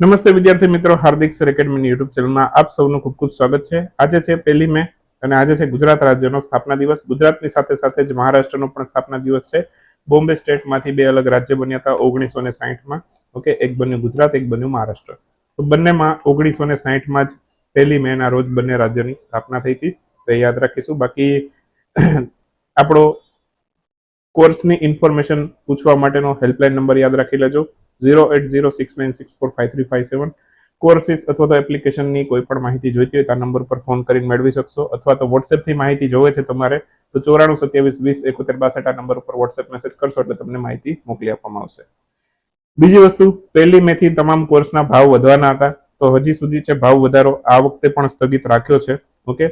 નમસ્તે વિદ્યાર્થી મિત્રો, હાર્દિક સર એકેડમીની યુટ્યુબ ચેનલમાં આપ સૌનું ખૂબ ખૂબ સ્વાગત છે. આજે છે પહેલી મે અને આજે છે ગુજરાત રાજ્યનો સ્થાપના દિવસ. ગુજરાતની સાથે સાથે જ મહારાષ્ટ્રનો પણ સ્થાપના દિવસ છે. બોમ્બે સ્ટેટમાંથી બે અલગ રાજ્ય બન્યા હતા ઓગણીસો ને સાહીઠમાં ઓકે, એક બન્યું ગુજરાત, એક બન્યું મહારાષ્ટ્ર. તો બંનેમાં ઓગણીસો ને સાહીઠમાં જ પહેલી મેના રોજ બંને રાજ્યોની સ્થાપના થઈ હતી. તો યાદ રાખીશું. બાકી આપણો કોર્સની ઇન્ફોર્મેશન પૂછવા માટેનો હેલ્પલાઇન નંબર યાદ રાખી લેજો. Zero eight zero six nine six four five three five seven courses અથવા તો એપ્લિકેશનની કોઈ પણ માહિતી જોઈતી હોય તો આ નંબર પર ફોન કરીને મેળવી શકશો. અથવા તો વોટ્સએપથી માહિતી જોવે છે તમારે, તો ચોરાણું સત્યાવીસ વીસ એકોતેર બાસઠ આ નંબર ઉપર વોટ્સએપ મેસેજ કરશો એટલે તમને માહિતી મોકલી આપવામાં આવશે. બીજી વસ્તુ, પહેલી મેથી તમામ કોર્સના ભાવ વધવાના હતા. તો હજી સુધી છે ભાવ વધારો આ વખતે પણ સ્થગિત રાખ્યો છે. ઓકે?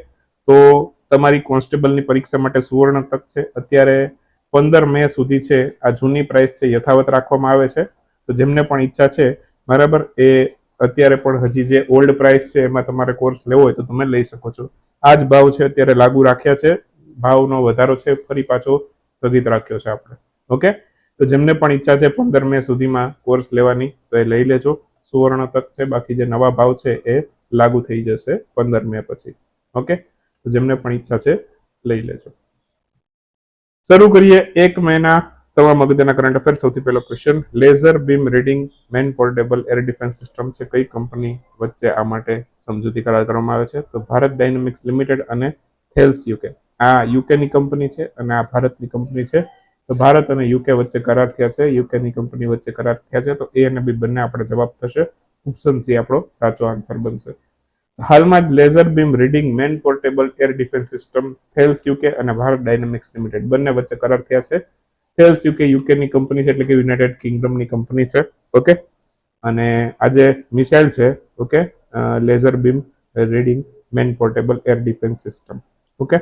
તો તમારી કોન્સ્ટેબલની પરીક્ષા માટે સુવર્ણ તક છે. અત્યારે પંદર મે સુધી છે. આ જૂની પ્રાઇસ છે, યથાવત રાખવામાં આવે છે. તો જેમને પણ ઈચ્છા છે, બરાબર, એ અત્યારે પણ હજી જે ઓલ્ડ પ્રાઇસ છે, એમાં તમારે કોર્સ લેવો હોય તો તમે લઈ શકો છો. આ જ ભાવ છે અત્યારે લાગુ રાખ્યા છે. ભાવનો વધારો છે, ફરી પાછો સ્થગિત રાખ્યો છે આપણે. ઓકે? તો જેમને પણ ઈચ્છા છે, પંદર મે સુધીમાં કોર્સ લેવાની, તો એ લઈ લેજો. સુવર્ણ તક છે, બાકી જે નવા ભાવ છે, એ લાગુ થઈ જશે પંદર મે પછી. ઓકે? તો જેમને પણ ઈચ્છા છે, લઈ લેજો. શરૂ કરીએ એક મહિના તમામ અગત્યના કરંટ અફેર સૌથી પહેલો question laser beam reading man portable air defence system છે. કઈ કંપની વચ્ચે આ માટે સમજૂતી કરાર કરવામાં આવે છે? તો ભારત ડાયનેમિક્સ લિમિટેડ અને થેલ્સ યુકે આ યુકેની કંપની છે અને આ ભારતની કંપની છે. તો ભારત અને યુકે વચ્ચે કરાર થયા છે. યુકેની કંપની વચ્ચે કરાર થયા છે. તો એ અને બી બંને આપણે જવાબ થશે. ઓપ્શન સી આપણો સાચો આન્સર બનશે. હાલમાં જ laser beam reading man portable air defence system Thales UK અને ભારત ડાયનેમિક્સ લિમિટેડ બંને વચ્ચે કરાર થયા છે. થેલ્સ યુકે યુકેની કંપની છે એટલે કે યુનાઇટેડ કિંગડમની કંપની છે ઓકે અને આજે મિસાઇલ છે okay laser beam reading man portable air defence system okay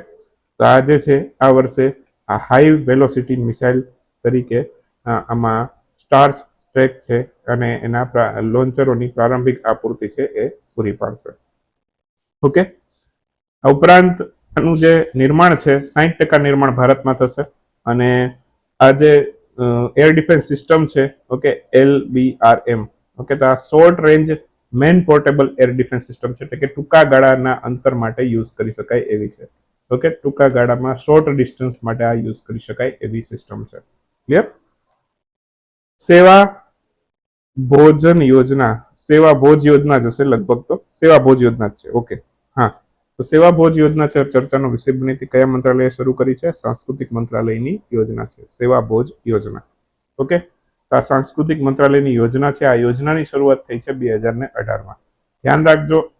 તો આ જે છે, આ વર્ષે આ હાઈ વેલોસિટી મિસાઇલ તરીકે આમાં સ્ટાર્સ સ્ટ્રેક છે અને એના લોન્ચરોની પ્રારંભિક આપૂર્તિ છે એ પૂરી પાડશે ઓકે આ ઉપરાંત આનું જે નિર્માણ છે સાહીઠ ટકા નિર્માણ ભારતમાં થશે અને આ જે એર ડિફેન્સ સિસ્ટમ છે okay L B R M okay તો આ short range man portable air defence system છે, એટલે કે ટૂંકા ગાળાના અંતર માટે યુઝ કરી શકાય એવી છે. ઓકે ટૂંકા ગાળામાં શોર્ટ ડિસ્ટન્સ માટે આ યુઝ કરી શકાય એવી સિસ્ટમ છે. ક્લિયર સેવા ભોજન યોજના, સેવા ભોજ યોજના જશે લગભગ તો. સેવા ભોજ યોજના જ છે ઓકે તો સેવા ભોજ યોજના છે, ચર્ચાનો વિષય બની હતી. કયા મંત્રાલયે શરૂ કરી છે? સાંસ્કૃતિક મંત્રાલયની યોજના છે. સેવા ભોજ યોજના. ઓકે? આ સાંસ્કૃતિક મંત્રાલયની યોજના છે. આ યોજનાની શરૂઆત થઈ છે બે હજાર ને અઢારમાં. ધ્યાન રાખજો,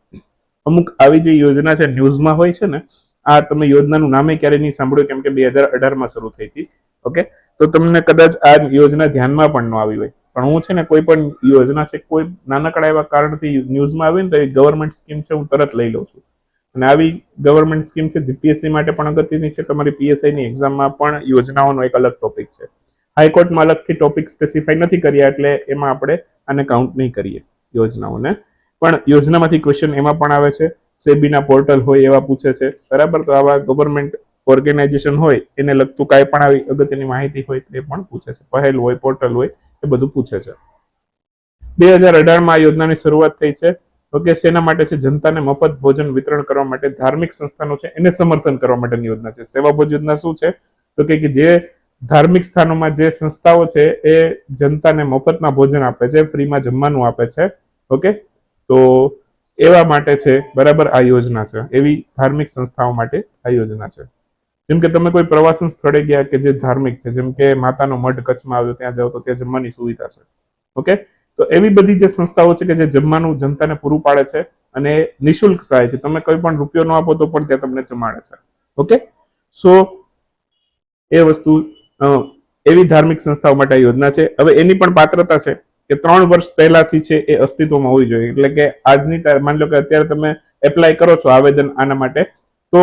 અમુક આવી જે યોજના છે, ન્યૂઝમાં હોય છે ને, આ તમે યોજનાનું નામે ક્યારે નહીં સાંભળ્યું, કેમ કે બે હજાર અઢારમાં શરૂ થઈ હતી. ઓકે? તો તમને કદાચ આ યોજના ધ્યાનમાં પણ ન આવી હોય. પણ હું છે ને કોઈ પણ યોજના છે, કોઈ નાનકડા એવા કારણથી ન્યૂઝમાં આવી ને તો એ ગવર્મેન્ટ સ્કીમ છે, હું તરત લઈ લઉં છું. અને આવી ગવર્મેન્ટ સ્કીમ છે જીપીએસસી માટે પણ અગત્યની છે. તમારી પીએસઆઈની એક્ઝામમાં પણ યોજનાઓનો એક અલગ ટોપિક છે. હાઈકોર્ટમાં અલગથી ટોપિક સ્પેસિફાઈ નથી કર્યા એટલે એમાં આપણે આને કાઉન્ટ નહીં કરીએ યોજનાઓને. પણ યોજનામાંથી ક્વેશ્ચન એમાં પણ આવે છે. સેબીના પોર્ટલ હોય એવા પૂછે છે. બરાબર? તો આવા ગવર્મેન્ટ ઓર્ગેનાઇઝેશન હોય, એને લગતું કાંઈ પણ આવી અગત્યની માહિતી હોય તે પણ પૂછે છે. પહેલ હોય પોર્ટલ હોય, એ બધું પૂછે છે. બે હજાર અઢારમાં આ યોજનાની શરૂઆત થઈ છે. ઓકે શેના માટે છે? જનતાને મફત ભોજન વિતરણ કરવા માટે ધાર્મિક સંસ્થાનો છે, એને સમર્થન કરવા માટેની યોજના છે. સેવા ભોજ યોજના શું છે? તો કે જે ધાર્મિક સ્થાનોમાં જે સંસ્થાઓ છે, એ જનતાને મફતમાં ભોજન આપે છે, ફ્રીમાં જમવાનું આપે છે, ઓકે? તો એવા માટે છે, બરાબર આ યોજના છે. એવી ધાર્મિક સંસ્થાઓ માટે આ યોજના છે. જેમ કે તમે કોઈ પ્રવાસન સ્થળે ગયા કે જે ધાર્મિક છે, જેમ કે માતાનો મઢ કચ્છમાં આવ્યો, ત્યાં જાઓ તો ત્યાં જમવાની સુવિધા છે, ઓકે? તો એવી બધી જે સંસ્થાઓ છે કે જે જમવાનું જનતાને પૂરું પાડે છે અને નિશુલ્ક સહાય છે. તમે કોઈ પણ રૂપિયો ન આપો તો પણ ત્યાં તમને જમાડે છે. ઓકે? સો, એ વસ્તુ એવી ધાર્મિક સંસ્થાઓ માટે યોજના છે. હવે એની પણ પાત્રતા છે કે ત્રણ વર્ષ પહેલાથી છે એ અસ્તિત્વમાં હોવી જોઈએ. એટલે કે આજની માની લો કે અત્યારે તમે એપ્લાય કરો છો આવેદન આના માટે, તો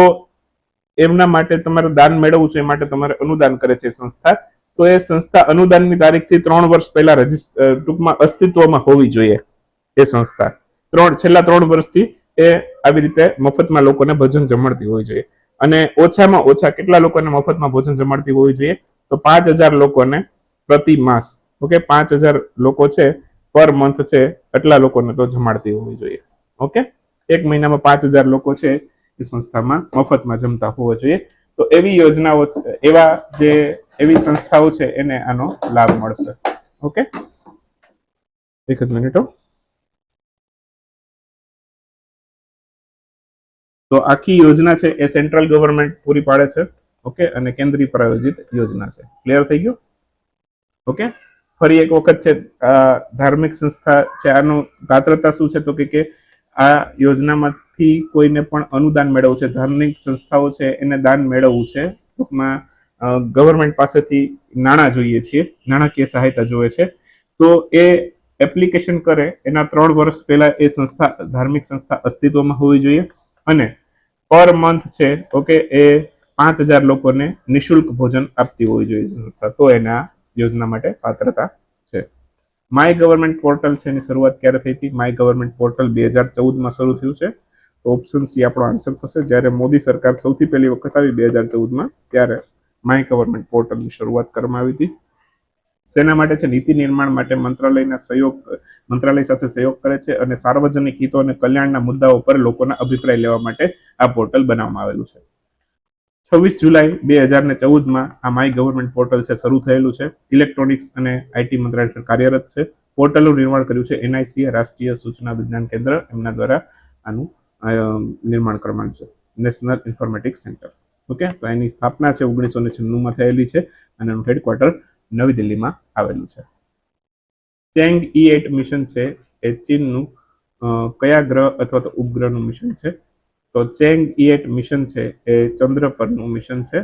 એમના માટે તમારે દાન મેળવવું છે, એ માટે તમારે અનુદાન કરે છે સંસ્થા. તો એ સંસ્થા અનુદાનની તારીખથી ત્રણ વર્ષ પહેલા રજિસ્ટર ટૂંકમાં અસ્તિત્વમાં હોવી જોઈએ એ સંસ્થા. ત્રણ, છેલ્લા ત્રણ વર્ષથી એ આવી રીતે મફતમાં લોકોને ભોજન જમાડતી હોવી જોઈએ. અને ઓછામાં ઓછા કેટલા લોકોને મફતમાં ભોજન જમાડતી હોવી જોઈએ? તો પાંચ હજાર લોકોને પ્રતિ માસ, ઓકે? પાંચ હજાર લોકો છે, પર મંથ છે, એટલા લોકોને તો જમાડતી હોવી જોઈએ. ઓકે? એક મહિનામાં પાંચ હજાર લોકો છે એ સંસ્થામાં મફતમાં જમતા હોવા જોઈએ. તો એવી યોજનાઓ એવા જે, એવી સંસ્થાઓ છે, એને આનો લાભ મળશે. ઓકે? એક જ મિનિટો તો આખી યોજના છે, એ સેન્ટ્રલ ગવર્મેન્ટ પૂરી પાડે છે, ઓકે? અને કેન્દ્રીય પ્રાયોજિત યોજના છે. ક્લિયર થઈ ગયું? ઓકે? ફરી એક વખત છે ધાર્મિક સંસ્થા છે, આનું પાત્રતા શું છે, તો કે આ યોજનામાંથી કોઈને પણ અનુદાન મેળવવું છે, ધાર્મિક સંસ્થાઓ છે, એને દાન મેળવવું છે, ટૂંકમાં ગવર્મેન્ટ પાસેથી નાણાં જોઈએ છીએ, નાણાકીય સહાયતા જોઈએ છે. તો એ એપ્લિકેશન કરે, એના ત્રણ વર્ષ પહેલા એ સંસ્થા, ધાર્મિક સંસ્થા અસ્તિત્વમાં હોવી જોઈએ અને પર મંથ છે ઓકે એ પાંચ હજાર લોકોને નિશુલ્ક ભોજન આપતી હોવી જોઈએ સંસ્થા, તો એના યોજના માટે પાત્રતા છે. માય ગવર્મેન્ટ પોર્ટલ છે, એની શરૂઆત ક્યારે થઈ હતી? માય ગવર્મેન્ટ પોર્ટલ બે હજાર ચૌદમાં શરૂ થયું છે. તો ઓપ્શન સી આપણો આન્સર થશે. જ્યારે મોદી સરકાર સૌથી પહેલી વખત આવી બે હજાર ચૌદમાં, ત્યારે માય ગવર્મેન્ટ પોર્ટલની શરૂઆત કરવામાં આવી હતી. સેના માટે છે? નીતિ નિર્માણ માટે મંત્રાલયના સહયોગ, મંત્રાલય સાથે સહયોગ કરે છે અને સાર્વજનિક હિતો અને કલ્યાણના મુદ્દાઓ પર લોકોના અભિપ્રાય લેવા માટે આ પોર્ટલ બનાવવામાં આવેલું છે. છવ્વીસ જુલાઈ બે હજાર ને ચૌદમાં આ માય ગવર્મેન્ટ પોર્ટલ છે, શરૂ થયેલું છે. ઇલેક્ટ્રોનિક્સ અને આઈટી મંત્રાલય હેઠળ કાર્યરત છે. પોર્ટલનું નિર્માણ કર્યું છે એનઆઈસી રાષ્ટ્રીય સૂચના વિજ્ઞાન કેન્દ્ર, એમના દ્વારા આનું નિર્માણ કરવામાં છે. National informatics centre. ઓકે, તો એની સ્થાપના છે ઓગણીસો ને છન્નુંમાં થયેલી છે અને એનું હેડક્વાર્ટર નવી દિલ્હીમાં આવેલું છે. ચેંગ ઈ એટ મિશન છે, એ ચીનનું કયા ગ્રહ અથવા તો ઉપગ્રહનું મિશન છે. તો ચેંગ ઇએટ મિશન છે એ ચંદ્ર પરનું મિશન છે.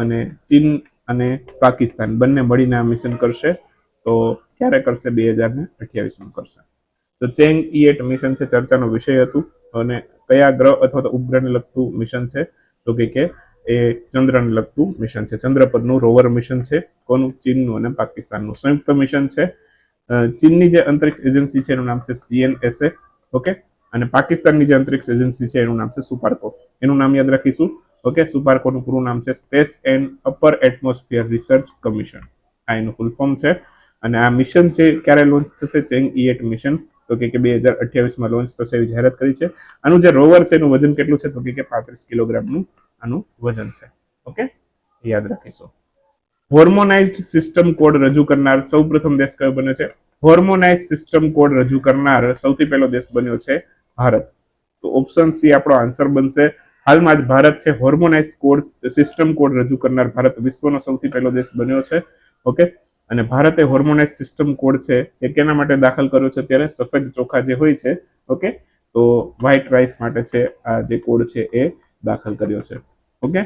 અને ચીન અને પાકિસ્તાન બંને મળીને આ મિશન કરશે. તો ક્યારે કરશે બે હજાર ને અઠ્યાવીસમાં કરશે. તો ચેંગ ઇએટ મિશન છે ચર્ચાનો વિષય હતું અને કયા ગ્રહ અથવા તો ઉપગ્રહને લગતું મિશન છે? તો કે કે એ ચંદ્રને લગતું મિશન છે. ચંદ્ર પરનું રોવર મિશન છે. કોનું? ચીનનું અને પાકિસ્તાનનું. સંયુક્ત મિશન છે. ચીનની જે અંતરિક્ષ એજન્સી છે એનું નામ છે સીએનએસએ. ઓકે? અને પાકિસ્તાનની જે અંતરિક્ષ એજન્સી છે, એનું નામ છે સુપાર્કો. એનું નામ યાદ રાખીશું. ઓકે, સુપાર્કોનું પૂરું નામ છે space and upper atmosphere research commission. આ એનું ફૂલ ફોર્મ છે. અને આ મિશન છે, ક્યારે લોન્ચ થશે? Chang'e eight mission. તો કે બે હજાર અઠ્યાવીસમાં લોન્ચ થશે એવી જાહેરાત કરી છે. આનું જે રોવર છે, એનું વજન કેટલું છે? તો કે પાંત્રીસ કિલોગ્રામનું આનું વજન છે. ઓકે યાદ રાખીશું. હોર્મોનાઇઝડ સિસ્ટમ કોડ રજૂ કરનાર સૌ પ્રથમ દેશ કયો બન્યો છે? હોર્મોનાઇઝ સિસ્ટમ કોડ રજૂ કરનાર સૌથી પહેલો દેશ બન્યો છે ભારત. તો ઓપ્શન સી આપણો આન્સર બનશે. હાલમાં જ ભારત છે હોર્મોનાઇઝ કોડ સિસ્ટમ કોડ રજૂ કરનાર ભારત વિશ્વનો સૌથી પહેલો દેશ બન્યો છે. ઓકે અને ભારતે હોર્મોનાઇઝ સિસ્ટમ કોડ છે એ કેના માટે દાખલ કર્યો છે? ત્યારે સફેદ ચોખા જે હોય છે ઓકે તો વ્હાઇટ રાઈસ માટે છે આ જે કોડ છે એ દાખલ કર્યો છે. ઓકે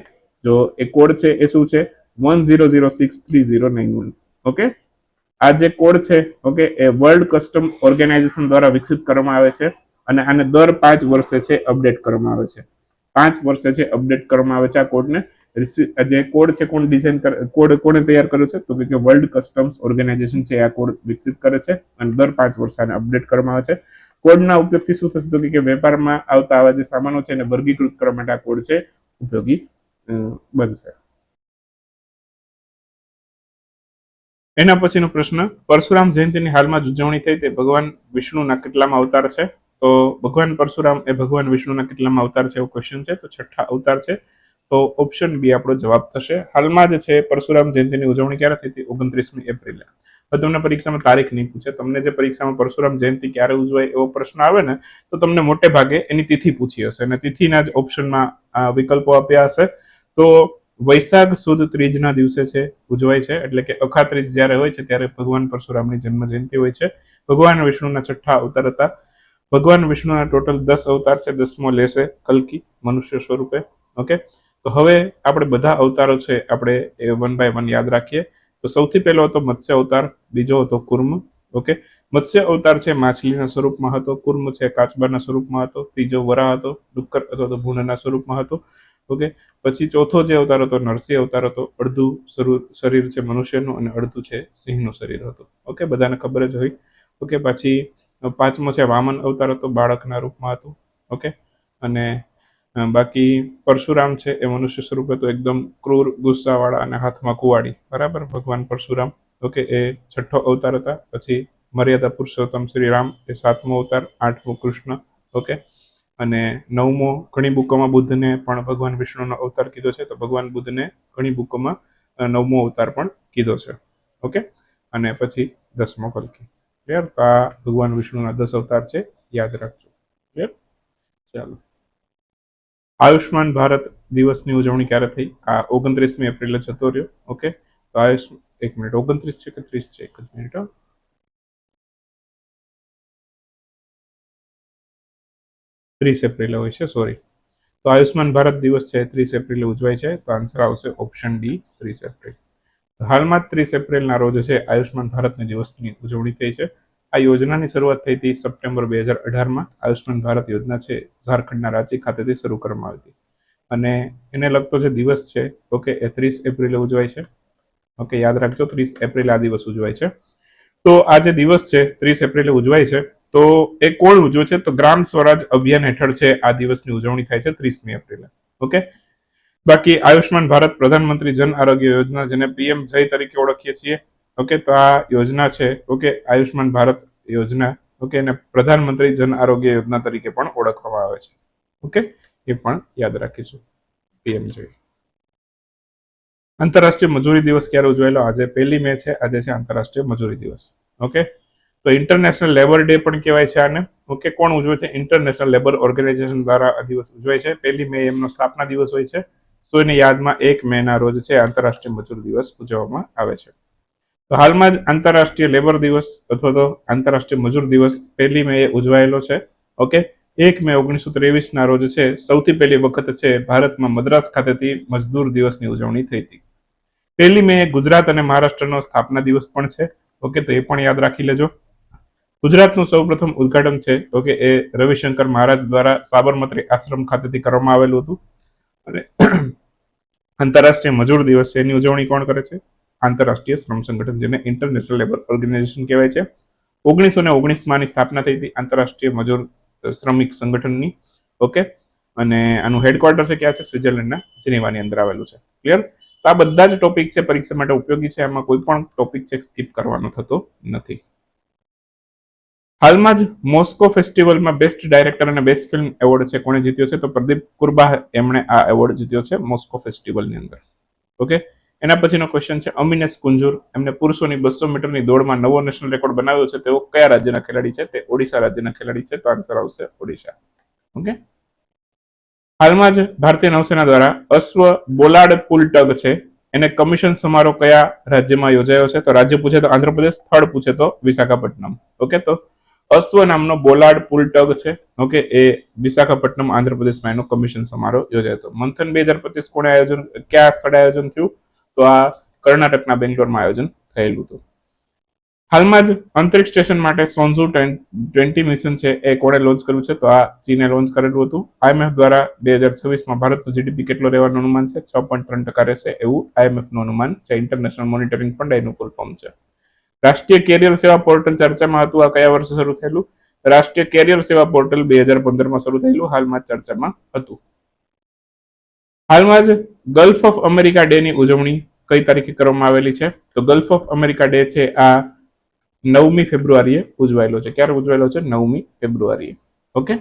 જો એ કોડ છે એ શું છે? One zero zero six three zero nine one okay આ જે કોડ છે ઓકે એ વર્લ્ડ કસ્ટમ ઓર્ગેનાઇઝેશન દ્વારા વિકસિત કરવામાં આવે છે. અને આને દર પાંચ વર્ષે છે અપડેટ કરવામાં આવે છે. પાંચ વર્ષે છે અપડેટ કરવામાં આવે છે આ કોડને જે કોડ છે કોણ ડિઝાઇન કોડ કોણે તૈયાર કર્યો છે? તો કે વર્લ્ડ કસ્ટમ્સ ઓર્ગેનાઇઝેશન છે આ કોડ વિકસિત કરે છે અને દર પાંચ વર્ષે આને અપડેટ કરવામાં આવે છે. કોડના ઉપયોગથી શું થશે? તો કે વેપારમાં આવતા આવા જે સામાનો છે એને વર્ગીકૃત કરવા માટે આ કોડ છે ઉપયોગી બનશે. એના પછીનો પ્રશ્ન, પરશુરામ જયંતિની હાલમાં જ ઉજવણી થઈ તે ભગવાન વિષ્ણુના કેટલામાં અવતાર છે? તો ભગવાન પરશુરામ એ ભગવાન વિષ્ણુના કેટલામાં અવતાર છે એવો ક્વેશ્ચન છે, તો છઠ્ઠા અવતાર છે. તો ઓપ્શન બી આપણો જવાબ થશે. હાલમાં જ છે, પરશુરામ જયંતિની ઉજવણી ક્યારે થઈ હતી? ઓગણત્રીસમી એપ્રિલે. તમને પરીક્ષામાં તારીખ નહીં પૂછે. તમને જે પરીક્ષામાં પરશુરામ જયંતિ ક્યારે ઉજવાય એવો પ્રશ્ન આવે ને, તો તમને મોટે ભાગે એની તિથિ પૂછી હશે અને તિથિના જ ઓપ્શનમાં વિકલ્પો આપ્યા હશે. તો વૈશાખ સુદ ત્રીજના દિવસે છે, ઉજવાય છે. એટલે કે અખાત્રીજ જ્યારે હોય છે, ત્યારે ભગવાન પરશુરામની જન્મ જયંતિ હોય છે. ભગવાન વિષ્ણુના છઠ્ઠા અવતાર હતા. ભગવાન વિષ્ણુના ટોટલ દસ અવતાર છે, દસમો લેશે કલ્કી, મનુષ્ય સ્વરૂપે. ઓકે તો હવે આપણે બધા અવતારો છે, આપણે એ વન બાય વન યાદ રાખીએ. તો સૌથી પહેલો હતો મત્સ્ય અવતાર, બીજો હતો કુર્મ. ઓકે મત્સ્ય અવતાર છે, માછલીના સ્વરૂપમાં હતો, કુર્મ છે, કાચબાના સ્વરૂપમાં હતો, ત્રીજો વરાહ હતો, ડુક્કર અથવા તો ભૂંડના સ્વરૂપમાં હતો. ઓકે પછી ચોથો જે અવતાર હતો, નરસિંહ અવતાર હતો, અડધું શરૂ- શરીર છે મનુષ્યનું અને અડધું છે સિંહનું શરીર હતું. ઓકે બધાને ખબર જ હોય. ઓકે પછી પાંચમો છે વામન અવતાર હતો, બાળકના રૂપમાં હતું, ઓકે? અને બાકી પરશુરામ છે એ મનુષ્ય સ્વરૂપ હતું, એકદમ ક્રૂર, ગુસ્સાવાળા અને હાથમાં કુવાડી. બરાબર? ભગવાન પરશુરામ, ઓકે? એ છઠ્ઠો અવતાર હતા, પછી મર્યાદા પુરુષોત્તમ શ્રી રામ એ સાતમો અવતાર, આઠમો કૃષ્ણ, ઓકે? અને નવમો ઘણી બુકોમાં બુદ્ધને પણ ભગવાન વિષ્ણુનો અવતાર કીધો છે, તો ભગવાન બુદ્ધને ઘણી બુકોમાં નવમો અવતાર પણ કીધો છે, ઓકે? અને પછી દસમો કલ્કી. ક્લિયર તો આ ભગવાન વિષ્ણુના દસ અવતાર છે, યાદ રાખજો. ક્લિયર ચાલો. આયુષ્માન ભારત દિવસની ઉજવણી ક્યારે થઈ? આ ઓગણત્રીસમી એપ્રિલે જતો રહ્યો. ઓકે તો આયુષ, એક મિનિટ. ઓગણત્રીસ છે કે ત્રીસ છે? એક જ મિનિટ ત્રીસ એપ્રિલે હોય છે સોરી તો આયુષ્માન ભારત દિવસ છે, ત્રીસ એપ્રિલે ઉજવાય છે. તો આન્સર આવશે ઓપ્શન ડી ત્રીસ એપ્રિલ. હાલમાં ત્રીસ એપ્રિલના રોજ છે આયુષ્માન ભારતના દિવસની ઉજવણી થઈ છે. આ યોજનાની શરૂઆત થઈ હતી સપ્ટેમ્બર બે હજાર અઢારમાં. આયુષ્માન ભારત યોજના છે, ઝારખંડના રાંચી ખાતેથી શરૂ કરવામાં આવી હતી. અને એને લગતો જે દિવસ છે, ઓકે, એ ત્રીસ એપ્રિલે ઉજવાય છે. ઓકે, યાદ રાખજો, ત્રીસ એપ્રિલ આ દિવસ ઉજવાય છે. તો આ જે દિવસ છે, ત્રીસ એપ્રિલે ઉજવાય છે, તો એ કોણ ઉજવે છે? તો ગ્રામ સ્વરાજ અભિયાન હેઠળ છે, આ દિવસની ઉજવણી થાય છે, ત્રીસમી એપ્રિલે. ઓકે? બાકી આયુષ્માન ભારત પ્રધાનમંત્રી જન આરોગ્ય યોજના જેને પીએમ જય તરીકે ઓળખીએ છીએ, ઓકે, તો આ યોજના છે, ઓકે આયુષ્માન ભારત યોજના, ઓકે, એને પ્રધાનમંત્રી જન આરોગ્ય યોજના તરીકે પણ ઓળખવામાં આવે છે, ઓકે, એ પણ યાદ રાખીશું, પીએમ જય. આંતરરાષ્ટ્રીય મજૂરી દિવસ ક્યારે ઉજવાયેલો? આજે પહેલી મે છે, આજે છે આંતરરાષ્ટ્રીય મજૂરી દિવસ, ઓકે? તો ઇન્ટરનેશનલ લેબર ડે પણ કહેવાય છે આને, ઓકે, કોણ ઉજવે છે? ઇન્ટરનેશનલ લેબર ઓર્ગેનાઇઝેશન દ્વારા આ દિવસ ઉજવાય છે, પહેલી મે એમનો સ્થાપના દિવસ હોય છે સો યાદમાં એક મે ના રોજ છે, આંતરરાષ્ટ્રીય મજૂર દિવસ ઉજવવામાં આવે છે. તો હાલમાં જ આંતરરાષ્ટ્રીય લેબર દિવસ અથવા તો આંતરરાષ્ટ્રીય મજૂર દિવસ પહેલી મે ઉજવાયેલો છે. ઓકે? એક મે ઓગણીસો ના રોજ છે, સૌથી પહેલી વખત છે, ભારતમાં મદ્રાસ ખાતેથી મજદૂર દિવસની ઉજવણી થઈ હતી. પહેલી મે ગુજરાત અને મહારાષ્ટ્રનો સ્થાપના દિવસ પણ છે. ઓકે? તો એ પણ યાદ રાખી લેજો. ગુજરાતનું સૌપ્રથમ ઉદઘાટન છે. ઓકે? એ રવિશંકર મહારાજ દ્વારા સાબરમતી આશ્રમ ખાતેથી કરવામાં આવેલું હતું. અને આંતરરાષ્ટ્રીય મજૂર દિવસ એની ઉજવણી કોણ કરે છે? આંતરરાષ્ટ્રીય શ્રમ સંગઠન, જેને ઇન્ટરનેશનલ લેબર ઓર્ગેનાઇઝેશન કહેવાય છે. ઓગણીસો ને ઓગણીસમાં આની સ્થાપના થઈ હતી આંતરરાષ્ટ્રીય મજૂર શ્રમિક સંગઠનની. ઓકે? અને આનું હેડક્વાર્ટર છે ક્યાં છે? સ્વિટરલેન્ડના જીનેવાની અંદર આવેલું છે. ક્લિયર તો આ બધા જ ટોપિક છે. પરીક્ષા માટે ઉપયોગી છે. એમાં કોઈ પણ ટોપિક છે સ્કીપ કરવાનો થતો નથી. હાલમાં જ મોસ્કો ફેસ્ટિવલમાં બેસ્ટ ડાયરેક્ટર અને બેસ્ટ ફિલ્મ એવોર્ડ છે. કોણે જીત્યો છે? તો પ્રદીપ કુરબા એમણે આ એવોર્ડ જીત્યો છે મોસ્કો ફેસ્ટિવલની અંદર. ઓકે? એના પછીનો ક્વેશ્ચન છે, અમિનેશ કુંજુર એમને પુરુષોની બસો મીટરની દોડમાં નવો નેશનલ રેકોર્ડ બનાવ્યો છે. તેઓ કયા રાજ્યના ખેલાડી છે? તે ઓડિશા રાજ્યના ખેલાડી છે. તો આન્સર આવશે ઓડિશા. ઓકે? હાલમાં જ ભારતીય નૌસેના દ્વારા અશ્વ બોલાડ પુલ ટગ છે. એને કમિશન સમારોહ કયા રાજ્યમાં યોજાયો છે? તો રાજ્ય પૂછે તો આંધ્રપ્રદેશ, સ્થળ પૂછે તો વિશાખાપટ્ટનમ. ઓકે? તો અશ્વ નામનો બોલાડ પુલ ટગ છે. ઓકે, એ વિશાખાપટ્ટનમ આંધ્રપ્રદેશમાં એનો કમિશન સમારોહ યોજાયો હતો. મંથન બે હજાર પચીસ કોણે આયોજન, કયા સ્થળે આયોજન થયું? તો આ કર્ણાટકના બેંગ્લોરમાં આયોજન થયેલું હતું. હાલમાં જ અંતરિક્ષ સ્ટેશન માટે સોન્ઝુ ટ્વેન્ટી મિશન છે એ કોણે લોન્ચ કર્યું છે. તો આ ચીને લોન્ચ કરેલું હતું. આઈએમએફ દ્વારા બે હજાર છવ્વીસમાં ભારતનું જીડીપી કેટલો રહેવાનું અનુમાન છે? છ પોઈન્ટ ત્રણ ટકા રહેશે એવું આઈએમએફનું અનુમાન છે. ઇન્ટરનેશનલ મોનિટરિંગ ફંડ એનું ફૂલ ફોર્મ છે. રાષ્ટ્રીય કેરિયર સેવા પોર્ટલ ચર્ચામાં હતું. આ કયા વર્ષે શરૂ થયેલું? રાષ્ટ્રીય કેરિયર સેવા પોર્ટલ બે હજાર પંદરમાં શરૂ થયેલું. હાલમાં ચર્ચામાં હતું. હાલમાં જ ગલ્ફ ઓફ અમેરિકા ડે ની ઉજવણી કઈ તારીખે કરવામાં આવેલી છે? તો ગલ્ફ ઓફ અમેરિકા ડે છે આ નવમી ફેબ્રુઆરીએ ઉજવાયેલો છે. ક્યારે ઉજવાયેલો છે? નવમી ફેબ્રુઆરીએ. ઓકે?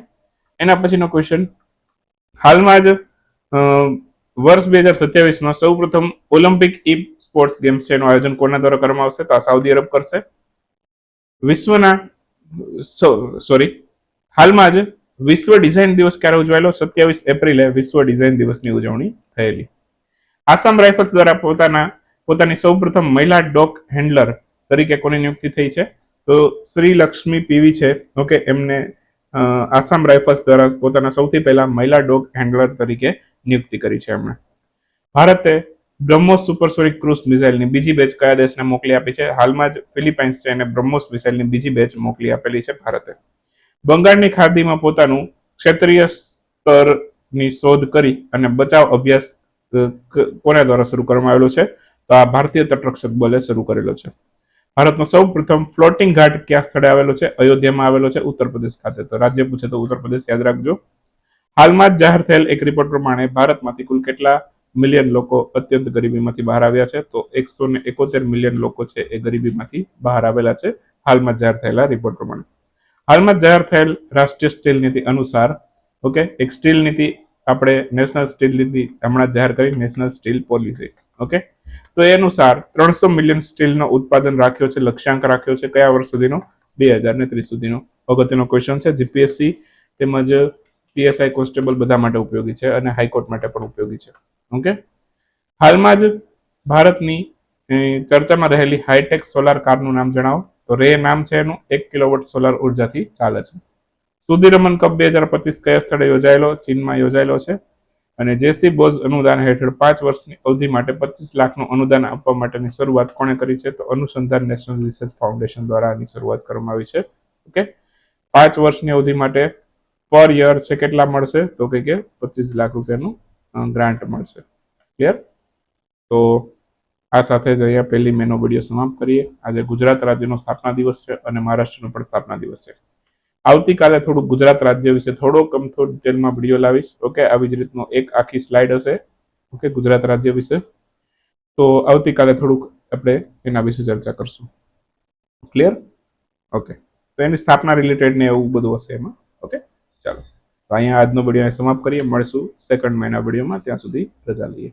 એના પછીનો ક્વેશ્ચન હાલમાં જ વર્ષ બે હજાર સત્યાવીસમાં સૌ પ્રથમ ઓલિમ્પિક ઈ સ્પોર્ટ્સ ગેમ્સ છે. એનું આયોજન કોના દ્વારા કરવામાં આવશે? તો આ સાઉદી અરબ કરશે. વિશ્વના સોરી હાલમાં જ વિશ્વ ડિઝાઇન દિવસ ક્યારે ઉજવાયેલો? સત્યાવીસ એપ્રિલે વિશ્વ ડિઝાઇન દિવસની ઉજવણી થયેલી. આસામ રાઇફલ્સ દ્વારા પોતાના, પોતાની સૌપ્રથમ મહિલા ડોક હેન્ડલર તરીકે કોની નિયુક્તિ થઈ છે? તો Shri Lakshmi P V. Okay, એમને આસામ રાઇફલ્સ દ્વારા પોતાના સૌથી પહેલા મહિલા ડોગ હેન્ડલર તરીકે નિયુક્તિ કરી છે એમણે. ભારતે બ્રહ્મોસ સુપરસોનિક ક્રુઝ મિસાઇલની બીજી બેચ કયા દેશને મોકલી આપી છે? હાલમાં જ ફિલિપાઇન્સ છે અને બ્રહ્મોસ મિસાઇલની બીજી બેચ મોકલી આપેલી છે ભારતે. બંગાળની ખાડીમાં પોતાનું ક્ષેત્રીય સ્તરની શોધ કરી અને બચાવ અભ્યાસ કોના દ્વારા શરૂ કરવામાં આવેલો છે? તો આ ભારતીય તટરક્ષક બલે શરૂ કરેલો છે. ભારતનો સૌ પ્રથમ ફ્લોટિંગ ઘાટ કયા સ્થળે આવેલો છે? અયોધ્યામાં આવેલો છે ઉત્તર પ્રદેશ ખાતે. તો રાજ્ય પૂછે તો ઉત્તર પ્રદેશ યાદ રાખજો. હાલમાં જ જાહેર થયેલ એક રિપોર્ટ પ્રમાણે ભારતમાંથી કુલ કેટલા મિલિયન લોકો અત્યંત ગરીબીમાંથી બહાર આવ્યા છે? તો એકસો ને એકોતેર મિલિયન લોકો છે એ ગરીબીમાંથી બહાર આવેલા છે. હાલમાં જાહેર થયેલા રિપોર્ટ પ્રમાણે. હાલમાં જાહેર થયેલ રાષ્ટ્રીય સ્ટીલ નીતિ અનુસાર, ઓકે, એક સ્ટીલ નીતિ આપણે નેશનલ સ્ટીલ નીતિ હમણાં જાહેર કરી, નેશનલ સ્ટીલ પોલિસી, ઓકે? તો એ અનુસાર ત્રણસો મિલિયન સ્ટીલનો ઉત્પાદન રાખ્યો છે, લક્ષ્યાંક રાખ્યો છે, કયા વર્ષ સુધીનો? બે હજાર ને ત્રીસ સુધીનો. અગત્યનો ક્વેશ્ચન છે જીપીએસસી તેમજ પીએસઆઈ કોન્સ્ટેબલ બધા માટે ઉપયોગી છે અને હાઈકોર્ટ માટે પણ ઉપયોગી છે. ઓકે હાલમાં જ ભારતની ચર્ચામાં રહેલી હાઈટેક સોલાર કારનું નામ જણાવો. તો રે નામ છે એનું, એક કિલોવોટ સોલાર ઉર્જાથી ચાલે છે. સુધીરમન કપ બે હજાર પચીસ કયા સ્થળે યોજાયેલો? ચીનમાં યોજાયેલો છે. અને જેસી બોઝ અનુદાન હેઠળ પાંચ વર્ષની અવધિ માટે પચીસ લાખનું અનુદાન આપવા માટેની શરૂઆત કોણે કરી છે? તો અનુસંધાન નેશનલ રિસર્ચ ફાઉન્ડેશન દ્વારા આની શરૂઆત કરવામાં આવી છે. ઓકે પાંચ વર્ષની અવધિ માટે પર યર છે કેટલા મળશે? તો કે કે પચીસ લાખ રૂપિયાનું ગ્રાન્ટ મળશે. ક્લિયર તો આ સાથે જ અહીંયા પહેલી મેનો વીડિયો સમાપ્ત કરીએ. આજે ગુજરાત રાજ્યનો સ્થાપના દિવસ છે અને મહારાષ્ટ્રનો પણ સ્થાપના દિવસ છે. આવતીકાલે થોડુંક ગુજરાત રાજ્ય વિશે થોડો કમથો ડિટેલમાં વીડિયો લાવીશ. ઓકે? આવી જ રીતનો એક આખી સ્લાઇડ હશે. ઓકે? ગુજરાત રાજ્ય વિશે. તો આવતીકાલે થોડુંક આપણે એના વિશે ચર્ચા કરશું. Clear okay. તો એની સ્થાપના રિલેટેડ ને એવું બધું હશે એમાં. ઓકે? ચાલો. તો અહીંયા આજનો વીડિયો સમાપ્ત કરીએ. મળશું સેકન્ડ મહિના વિડીયોમાં. ત્યાં સુધી રજા લઈએ.